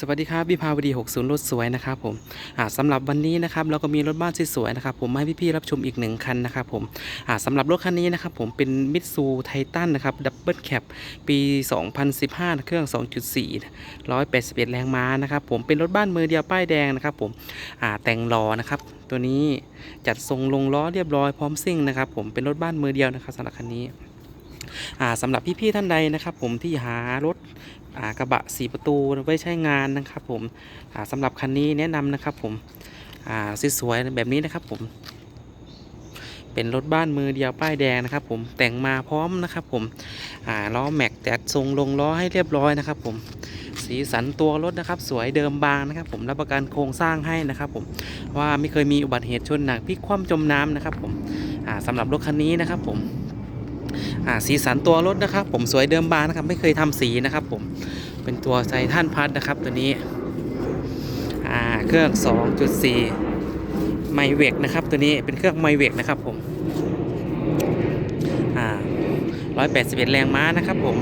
สวัสดีครับวิภาวดี 60 รถสวยนะครับผมอ่าสำหรับวันนี้นะครับเราก็มีรถบ้านสวยๆนะครับผมมาให้พี่ๆรับชมอีกหนึ่งคันนะครับผมอ่าสำหรับรถคันนี้นะครับผมเป็นมิตซูไททันนะครับดับเบิลแคปปี 2015 เครื่อง 2.4 181 แรงม้านะครับผมเป็นรถบ้านมือเดียวป้ายแดงนะครับผมแต่งล้อนะครับตัวนี้จัดทรงลงล้อเรียบร้อยพร้อมซิ่งนะครับผมเป็นรถบ้านมือเดียวนะครับสำหรับคันนี้อ่าสำหรับพี่ๆท่านใดนะครับผมที่หารถ กระบะสีประตูไว้ใช้งานนะครับผมอ่าสำหรับคันนี้แนะนำนะครับผมสวยๆแบบนี้นะครับผมเป็นรถบ้านมือเดียวป้ายแดงนะครับ ผมแต่งมาพร้อมนะครับผมล้อแม็กแดดทรงลงล้อให้เรียบร้อยนะครับ ผมสีสันตัวรถนะครับ สวยเดิมบางนะครับ ผมรับประกันโครงสร้างให้นะครับ ผมว่าไม่เคยมีอุบัติเหตุชนหนักพลิกคว่ำจมน้ำนะครับ ผมอ่าสำหรับรถคันนี้นะครับ ผม สีสันตัวรถนะครับ ผมสวยเดิมบางนะครับ ไม่เคยทำสีนะครับ ผมเป็นตัวไซท่านพัดนะครับ ตัวนี้เครื่อง 2.4 ไมเวกนะครับ ตัวนี้เป็นเครื่องไมเวกนะครับผมอ่า181 แรงม้านะครับผม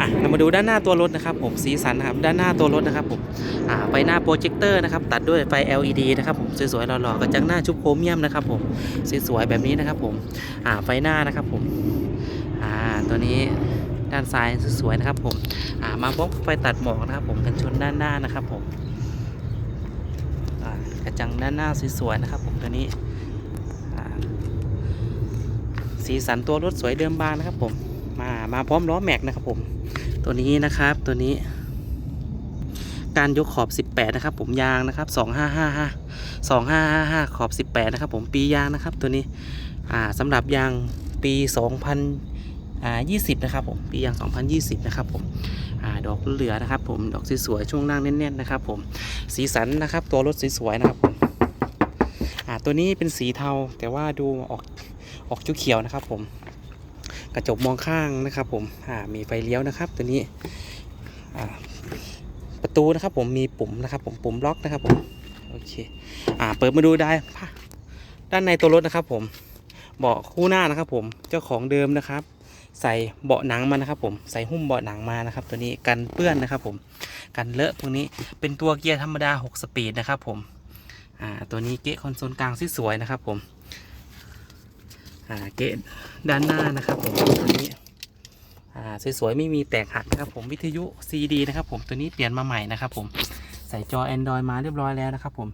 อะเรามาดูด้านหน้าตัวรถนะครับ ผมสีสันนะครับด้านหน้าตัวรถนะครับผมอ่าไฟหน้าโปรเจคเตอร์นะครับตัดด้วยไฟ LED นะครับผมสวยๆหล่อๆกระจังหน้าชุบโครเมียมนะครับผมสวยๆแบบนี้นะครับผมอ่าไฟหน้านะครับผม ตัวนี้ด้านซ้ายสวยๆนะครับ ผมอ่ามาพบไฟตัดหมอกนะครับ ผมกันชนด้านหน้านะครับ ผมกระจังด้านหน้าสวยๆนะครับ ผมตัวนี้สีสันตัวรถสวยเดิมบางนะครับ ผมมามาพร้อมล้อแม็กนะครับ ผม ตัวนี้นะครับตัวนี้ การยกขอบ 18 นะครับ ผมยางนะครับ 2555 2555 ขอบ 18 นะครับ ผมปียางนะครับ ตัวนี้อ่าสำหรับยางปี 2000 20 นะครับผม ปียาง 2020 นะครับผมอ่าดอกเหลือนะครับผม ดอกสวยๆ ช่วงล่างแน่นๆ นะครับผม สีสันนะครับ ตัวรถสวยๆ นะครับผมอ่าตัวนี้เป็นสีเทาแต่ว่าดูออกออกเขียวๆ นะครับผม กระจกมองข้างนะครับผมอ่ามีไฟเลี้ยวนะครับ ตัวนี้อ่าประตูนะครับผม มีปุ่มนะครับผม ปุ่มล็อกนะครับผม โอเคอ่าเปิดมาดูได้ด้านในตัวรถนะครับผม เบาะคู่หน้านะครับ ผมเจ้าของเดิมนะครับ ใส่เบาะหนังมานะครับ ผมใส่หุ้มเบาะหนังมานะครับ ตัวนี้กันเปื้อนนะครับ ผมกันเลอะพวกนี้เป็นตัวเกียร์ธรรมดา 6 สปีดนะครับ ผมอ่าตัวนี้เกะคอนโซลกลางสวยนะครับ ผมอ่าเกะด้านหน้านะครับผมตัวนี้อ่าสวยๆไม่มีแตกหักนะครับ ผมวิทยุ CD นะครับ ผมตัวนี้เปลี่ยนมาใหม่นะครับ ผมใส่จอ Android มาเรียบร้อยแล้วนะครับ ผม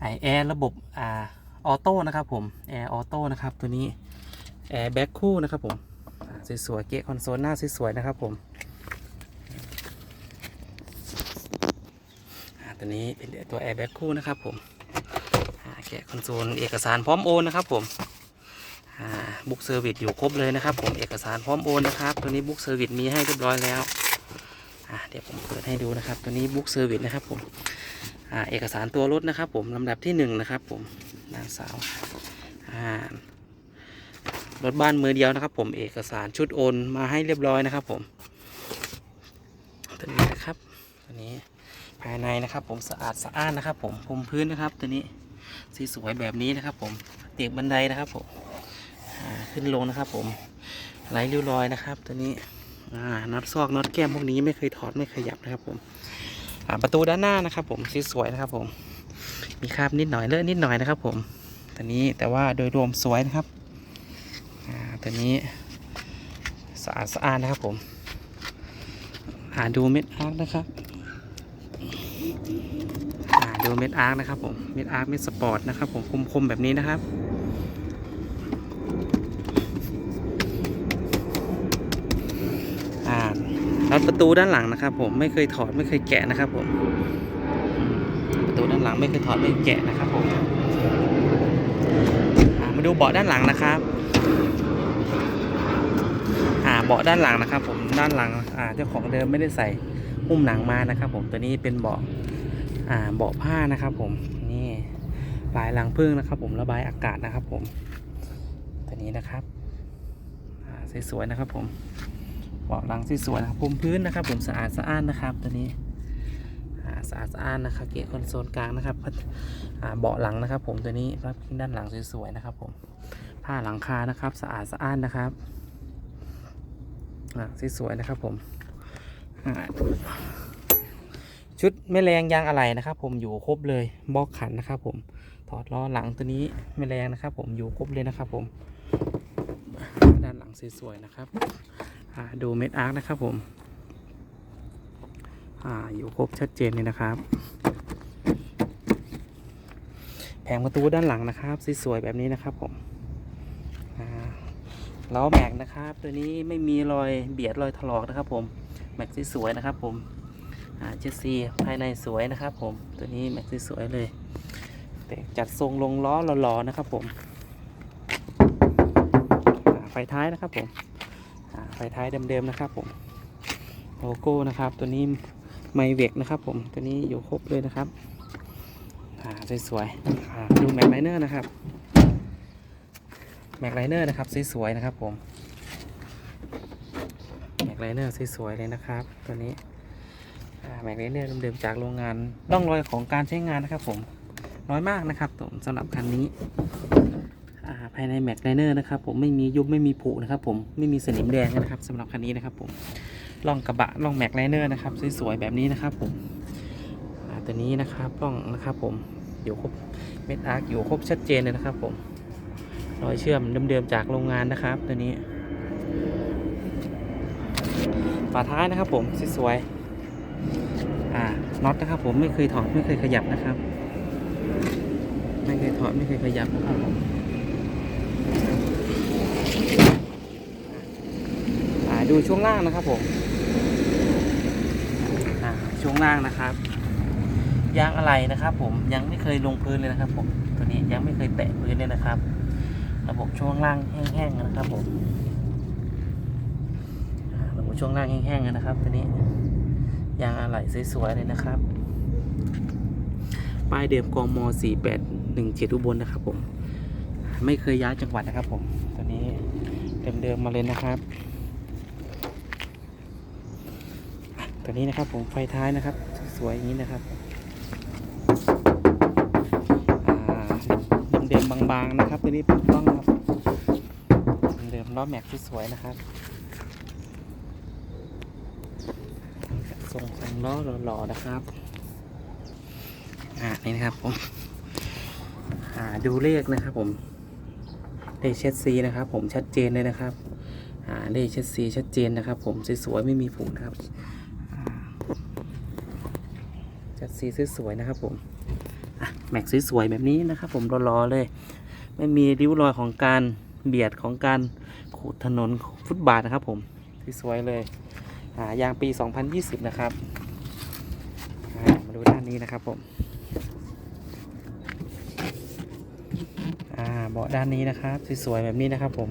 ไอแอร์ระบบอ่า ออโต้นะครับผมแอร์ออโต้นะครับตัวนี้แอร์แบ็คคู่นะครับผมสวยๆเกะคอนโซลหน้าสวยๆนะครับผมตัวนี้เป็นตัวแอร์แบ็คคู่นะครับผมแกะคอนโซลเอกสารพร้อมโอนนะครับผมบุ๊กเซอร์วิสอยู่ครบเลยนะครับ ผมเอกสารพร้อมโอนนะครับตัวนี้บุ๊กเซอร์วิสมีให้เรียบร้อยแล้วเดี๋ยวผมเปิดให้ดูนะครับ ตัวนี้บุ๊กเซอร์วิสนะครับผมเอกสารตัวรถนะครับ ผมลำดับที่หนึ่งนะครับผม สาวอ่ารถบ้านมือเดียวนะครับผมเอกสารชุดโอนมาให้เรียบร้อยนะครับผมตัวนี้นะครับตัวนี้ภายในนะครับผมสะอาดสะอ้านนะครับ ผมพรมพื้นนะครับ ตัวนี้สีสวยแบบนี้นะครับ ผมเตียงบันไดนะครับผมขึ้นลงนะครับ ผมไหลริ้วรอยนะครับ ตัวนี้น็อตซอกน็อตแก้มพวกนี้ไม่เคยถอดไม่เคยหยับนะครับ ผมประตูด้านหน้านะครับ ผมสีสวยนะครับ ผม มีคราบนิดหน่อยเลอะนิดหน่อยนะครับ ผม ตัวนี้แต่ว่าโดยรวมสวยนะครับตัวนี้สะอาดสะอาดนะครับผมอ่าดูเม็ดอาร์คนะครับอ่าดูเม็ดอาร์คนะครับผมเม็ดอาร์คเม็ดสปอร์ตนะครับผมคมๆแบบนี้นะครับอ่าน็อตประตูด้านหลังนะครับ ผมไม่เคยถอดไม่เคยแกะนะครับผมประตูด้านหลังไม่เคยถอดไม่เคยแกะนะครับผม มาดูเบาะด้านหลังนะครับอ่าเบาะด้านหลังนะครับ ผมด้านหลังอ่าเจ้าของเดิมไม่ได้ใส่หุ้มหนังมานะครับ ผมตัวนี้เป็นเบาะอ่าเบาะผ้านะครับ ผมนี่ลายรังพึ่งนะครับ ผมระบายอากาศนะครับ ผมตัวนี้นะครับอ่าสวยๆนะครับ ผมเบาะหลังสวยๆนะครับพรมพื้นนะครับ ผมสะอาดสะอ้านนะครับตัวนี้ สะอาดสะอ้านนะครับเกียร์คอนโซลกลางนะครับพัดเบาะหลังนะครับ ผมตัวนี้รับขึ้นด้านหลังสวยๆนะครับ ผมผ้าหลังคานะครับสะอาดสะอ้านนะครับสวยๆนะครับ ผมชุดแม่แรงยางอะไหล่นะครับ ผมอยู่ครบเลยบล็อกขันนะครับ ผมถอดล้อหลังตัวนี้แม่แรงนะครับ ผมอยู่ครบเลยนะครับ ผมด้านหลังสวยๆนะครับดูเม็ดอาร์คนะครับผม อ่าอยู่ครบชัดเจนเลยนะครับ แผงประตูด้านหลังนะครับสวยๆแบบนี้นะครับผมล้อแม็กนะครับ ตัวนี้ไม่มีรอยเบียดรอยถลอกนะครับ ผมแม็กสวยๆนะครับ ผมเจสซีภายในสวยนะครับ ผมตัวนี้แม็กสวยๆเลยแต่จัดทรงลงล้อหล่อๆนะครับ ผมไฟท้ายนะครับผมไฟท้ายเดิมๆนะครับผมโลโก้นะครับ ตัวนี้ ไมเวกนะครับ ผมตัวนี้อยู่ครบเลยนะครับสวยๆดูแม็กไลเนอร์นะครับแม็กไลเนอร์นะครับสวยๆนะครับผมแม็กไลเนอร์สวยๆเลยนะครับ ตัวนี้แม็กไลเนอร์เดิมๆจากโรงงานร่องรอยของการใช้งานนะครับ ผมน้อยมากนะครับผมสำหรับคันนี้ภายในแม็กไลเนอร์นะครับ ผมไม่มียุบไม่มีผุนะครับ ผมไม่มีสนิมแดงนะครับสำหรับคันนี้นะครับผม ร่องกระบะร่องแม็กไลเนอร์นะครับสวยๆแบบนี้นะครับผมตัวนี้นะครับล้องนะครับผมอยู่ครบเม็ดอาร์คอยู่ครบชัดเจนเลยนะครับผมรอยเชื่อมเดิมๆจากโรงงานนะครับ ตัวนี้ฝาท้ายนะครับผมสวยๆอ่าน็อตนะครับผมไม่เคยถอดไม่เคยขยับนะครับ ไม่เคยถอดไม่เคยขยับนะครับผมดูช่วงล่างนะครับผม ช่วงล่างนะครับยางอะไรนะครับผมยังไม่เคยลงพื้นเลยนะครับผมตัวนี้ยังไม่เคยแตะพื้นเลยนะครับ ระบบช่วงล่างแห้งๆนะครับผมระบบช่วงล่างแห้งๆนะครับ ตัวนี้ยางอะไหล่สวยๆเลยนะครับป้ายเดิมกม4817อุบลนะครับผม ไม่เคยย้ายจังหวัดนะครับผมตัวนี้เดิมๆมาเลยนะครับอะ ตัวนี้นะครับผมไฟท้ายนะครับ สวยๆอย่างนี้นะครับเดิมๆบางๆนะครับ ตัวนี้เป็นกล้องครับเดิมล้อแม็กซ์สวยนะครับทรงทรงล้อหล่อๆนะครับอ่านี่นะครับผมอ่าดูเลขนะครับผมเลขเช็ดซีนะครับ ผมชัดเจนเลยนะครับอ่าเลขเช็ดซีชัดเจนนะครับ ผมสวยๆไม่มีผุนะครับ เช็ดซีสวยๆนะครับผมแม็กสวยๆแบบนี้นะครับผมรอๆเลย ไม่มีริ้วรอยของการเบียดของการขูดถนนฟุตบาทนะครับผมสวยๆเลยอ่ายางปี 2020 นะครับมาดูด้านนี้นะครับผมเบาะด้านนี้นะครับสวยๆแบบนี้นะครับผม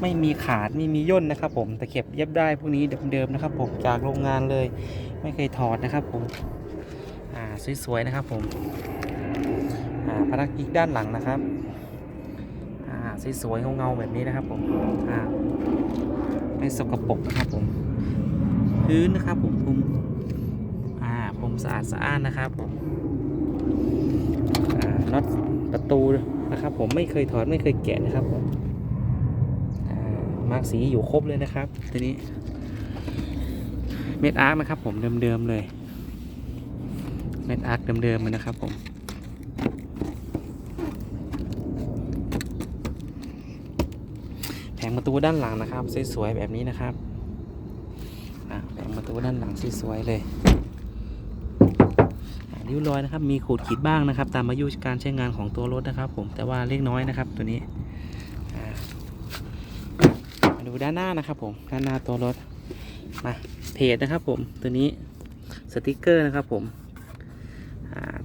ไม่มีขาดไม่มีย่นนะครับผมตะเข็บเย็บได้พวกนี้เดิมๆนะครับผมจากโรงงานเลยไม่เคยถอดนะครับผม สวยๆนะครับผมอ่าพนักกิกด้านหลังนะครับอ่าสวยๆเงาๆแบบนี้นะครับผมอ่าไม่สกปรกนะครับผมพื้นนะครับผมผมอ่าผมสะอาดสะอ้านนะครับผมอ่าน็อตประตูนะครับ ผมไม่เคยถอดไม่เคยแกะนะครับผมอ่ามาร์กสีอยู่ครบเลยนะครับทีนี้ เม็ดอาร์คนะครับผมเดิมๆเลย เม็ดอาร์คเดิมๆเลยนะครับผม แผงประตูด้านหลังนะครับ สวยๆแบบนี้นะครับแผงประตูด้านหลังสวยๆเลยริ้วรอยนะครับ มีขูดขีดบ้างนะครับ ตามอายุการใช้งานของตัวรถนะครับ ผม แต่ว่าเล็กน้อยนะครับ ตัวนี้มาดูด้านหน้านะครับ ผม ด้านหน้าตัวรถ มาเพจนะครับ ผม ตัวนี้ สติกเกอร์นะครับ ผม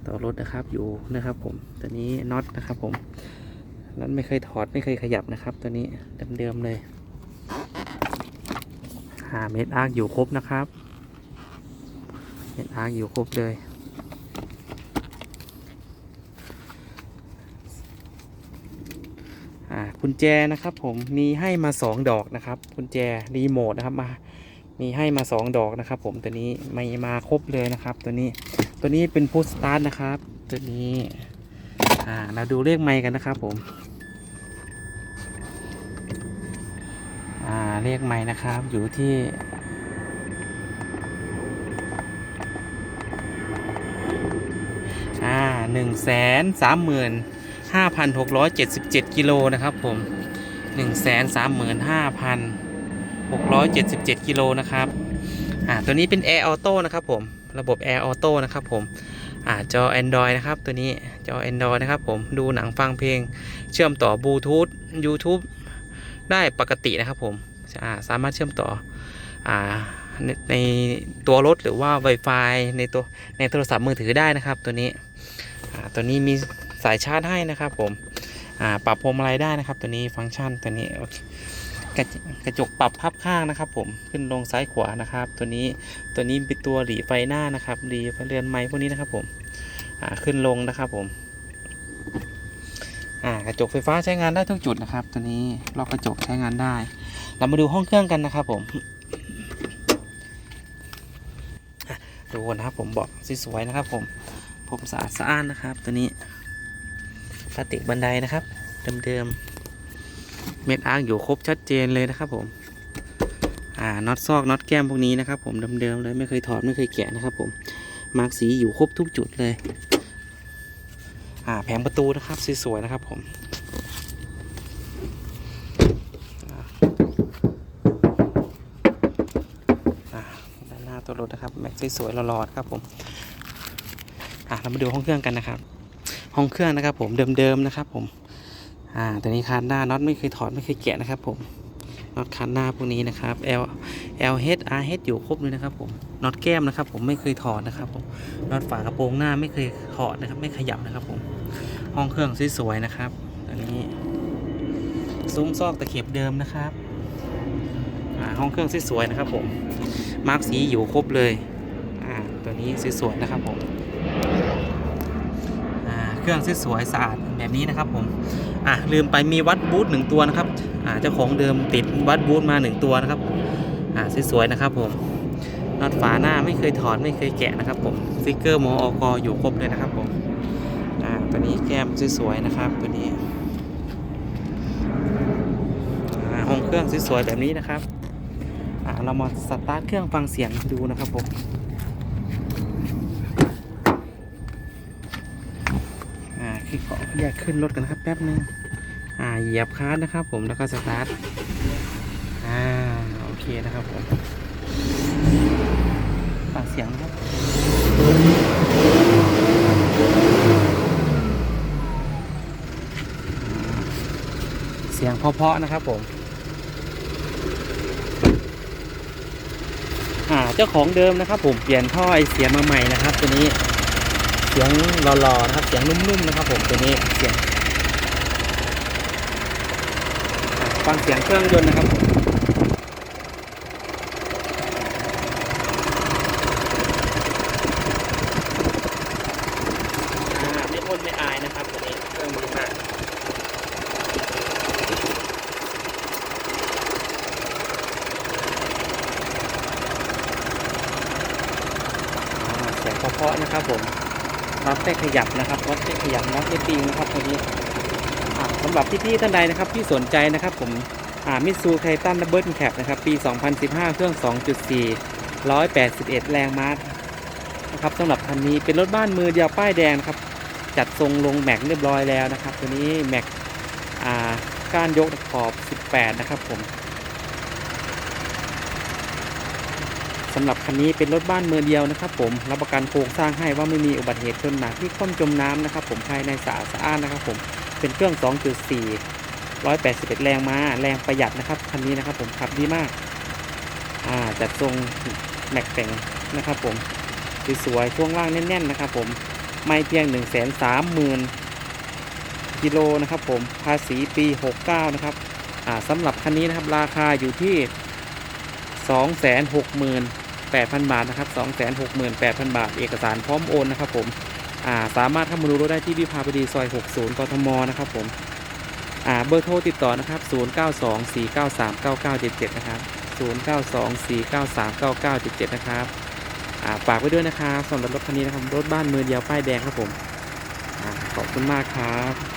ตัวรถนะครับอยู่นะครับผมตัวนี้น็อตนะครับผมนั้นไม่เคยถอดไม่เคยขยับนะครับ ตัวนี้เดิมๆเลยหาเม็ดอาร์คอยู่ครบนะครับ เม็ดอาร์คอยู่ครบเลย กุญแจนะครับผมมีให้มาสองดอกนะครับกุญแจรีโมทนะครับมา มีให้มาสองดอกนะครับ ผมตัวนี้ไม่มาครบเลยนะครับ ตัวนี้ ตัวนี้เป็นพุชสตาร์ทนะครับ ตัวนี้อ่าเราดูเลขไมค์กันนะครับผมอ่าเลขใหม่นะครับอยู่ที่หนึ่งแสนสามหมื่นห้าพันหกร้อยเจ็ดสิบเจ็ดกิโลนะครับผมหนึ่งแสนสามหมื่นห้าพันหกร้อยเจ็ดสิบเจ็ดกิโลนะครับอ่าตัวนี้เป็น Air Auto นะครับผม ระบบ Air Auto นะครับผมอ่าจอ Android นะครับ ตัวนี้จอ Android นะครับผมดูหนังฟังเพลง เชื่อมต่อบลูทูธ YouTube ได้ปกตินะครับผมอ่าสามารถเชื่อมต่ออาในในตัวรถหรือว่า Wi-Fi ในตัวในโทรศัพท์มือถือได้นะครับ ตัวนี้อ่าตัวนี้มีสายชาร์จให้นะครับผมอ่าปรับพวงมาลัยได้นะครับ ตัวนี้ฟังก์ชันตัวนี้โอเค กระจกระจกปรับพับข้างนะครับ ผมขึ้นลงซ้ายขวานะครับ ตัวนี้ตัวนี้เป็นตัวหลีไฟหน้านะครับหลีไฟเรือนไม้พวกนี้นะครับ ผมอ่าขึ้นลงนะครับผมอ่ากระจกไฟฟ้าใช้งานได้ทุกจุดนะครับ ตัวนี้ล็อกกระจกใช้งานได้ เรามาดูห้องเครื่องกันนะครับ ผมดูนะครับผมเบอกสวยๆนะครับ ผมผมสะอาดสะอ้านนะครับ ตัวนี้พลาสติกบันไดนะครับเดิมๆ เม็ดอาร์กอยู่ครบชัดเจนเลยนะครับผม อ่าน็อตซอกน็อตแก้มพวกนี้นะครับผมเดิมๆเลยไม่เคยถอดไม่เคยแกะนะครับผมมาร์กสีอยู่ครบทุกจุดเลย อ่าแผงประตูนะครับสวยๆนะครับผมอ่าด้านหน้าตัวรถนะครับแม็กสวยๆหล่อๆครับผมอ่าเรามาดูห้องเครื่องกันนะครับ ห้องเครื่องนะครับผมเดิมๆนะครับผม อ่าตัวนี้คานหน้าน็อตไม่เคยถอดไม่เคยแกะนะครับผมน็อตคานหน้าพวกนี้นะครับ L L H R H อยู่ครบเลยนะครับผมน็อตแก้มนะครับ ผมไม่เคยถอดนะครับผมน็อตฝากระโปรงหน้าไม่เคยถอดนะครับ ไม่ขยับนะครับ ผม ห้องเครื่องสวยๆนะครับตัวนี้ซุ้มซอกตะเข็บเดิมนะครับอ่าห้องเครื่องสวยๆนะครับ ผมมาร์กสีอยู่ครบเลยอ่าตัวนี้สวยๆนะครับผมอ่าเครื่องสวยๆสะอาดแบบนี้นะครับ ผม อะลืมไปมีวัดบูทหนึ่งตัวนะครับอ่าเจ้าของเดิมติดวัดบูทมาหนึ่งตัวนะครับอ่าสวยๆนะครับผมน็อตฝาหน้าไม่เคยถอดไม่เคยแกะนะครับผมสติกเกอร์มออกอยู่ครบเลยนะครับผมอ่าตัวนี้แก้มสวยๆนะครับตัวนี้อ่าห้องเครื่องสวยๆแบบนี้นะครับอ่าเรามาสตาร์ทเครื่องฟังเสียงดูนะครับผมอ่าคือขอ แยกขึ้นรถกันนะครับแป๊บนึงอ่าเหยียบคลัสนะครับ ผมแล้วก็สตาร์ทอ่าโอเคนะครับผมฟังเสียงนะครับเสียงเพาะๆนะครับผมอ่าเจ้าของเดิมนะครับผมเปลี่ยนท่อไอเสียมาใหม่นะครับตัวนี้ สียงหล่อๆนะครับ เสียงนุ่มๆนะครับผมตัวนี้เสียงอ่าฟังเสียงเครื่องยนต์นะครับผมอ่าไม่พ่นไม่อายนะครับตัวนี้เครื่องดีมากอ่าเสียงเพราะๆนะครับผม น็อตได้ขยับนะครับน็อตได้ขยับน็อตได้ปิงนะครับตัวนี้อ่าสำหรับพี่ๆท่านใดนะครับที่สนใจนะครับผมมิซูไททันดับเบิลแคปนะครับปี 2015 เครื่อง 2.4 181 แรงม้านะครับสำหรับคันนี้เป็นรถบ้านมือเดียวป้ายแดงครับจัดทรงลงแม็กเรียบร้อยแล้วนะครับ ตัวนี้แม็กอ่าก้านยกขอบ 18 นะครับผม สำหรับคันนี้เป็นรถบ้านมือเดียวนะครับ ผมรับประกันโครงสร้างให้ว่าไม่มีอุบัติเหตุชนหนักที่คว่ำจมน้ำนะครับ ผมภายในสะอาดสะอ้านนะครับ ผมเป็นเครื่อง 2.4 181 แรงม้าแรงประหยัดนะครับคันนี้นะครับ ผมขับดีมากอ่าจัดทรงแม็กแต่งนะครับ ผมสวยๆช่วงล่างแน่น ๆ นะครับ ผมไม่เพียง 1 3 0 0 0 0กิโลนะครับ ผมภาษีปี 69 นะครับอ่าสำหรับคันนี้นะครับราคาอยู่ที่ 8,000 บาทนะครับ268,000 บาท เอกสารพร้อมโอนนะครับผมอ่าสามารถเข้ามาดูรถได้ที่วิภาวดีซอย 60 กทมนะครับผมอ่าเบอร์โทรติดต่อนะครับ 0924939977 นะครับ 0924939977 นะครับอ่าฝากไว้ด้วยนะครับสำหรับรถคันนี้นะครับรถบ้านมือเดียวป้ายแดงครับผมอ่าขอบคุณมากครับ